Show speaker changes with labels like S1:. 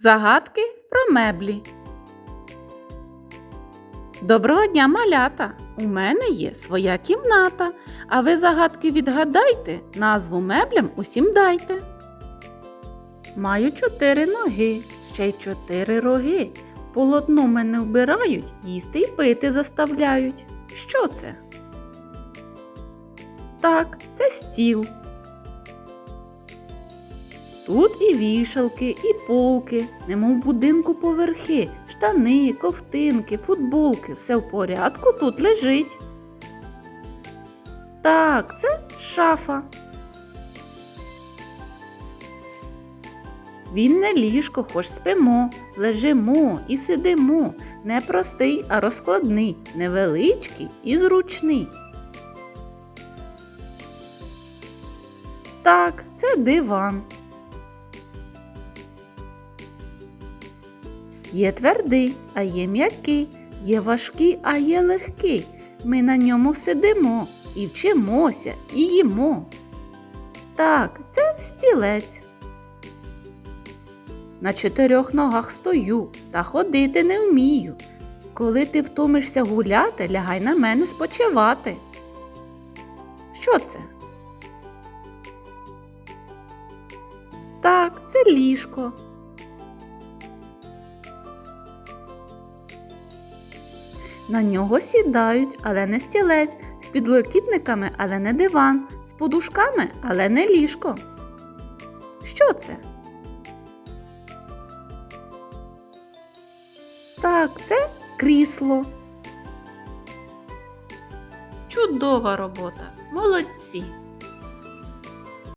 S1: Загадки про меблі. Доброго дня, малята! У мене є своя кімната. А ви загадки відгадайте, назву меблям усім дайте. Маю чотири ноги, ще й чотири роги. Полотно мене вбирають, їсти й пити заставляють. Що це? Так, це стіл. Тут і вішалки, і полки, немов будинку поверхи, штани, ковтинки, футболки, все в порядку тут лежить. Так, це шафа. Він не ліжко, хоч спимо, лежимо і сидимо. Не простий, а розкладний, невеличкий і зручний. Так, це диван. Є твердий, а є м'який, є важкий, а є легкий. Ми на ньому сидимо і вчимося, і їмо. Так, це стілець. На чотирьох ногах стою та ходити не вмію. Коли ти втомишся гуляти, лягай на мене спочивати. Що це? Так, це ліжко. На нього сідають, але не стілець, з підлокітниками, але не диван, з подушками, але не ліжко. Що це? Так, це крісло. Чудова робота. Молодці.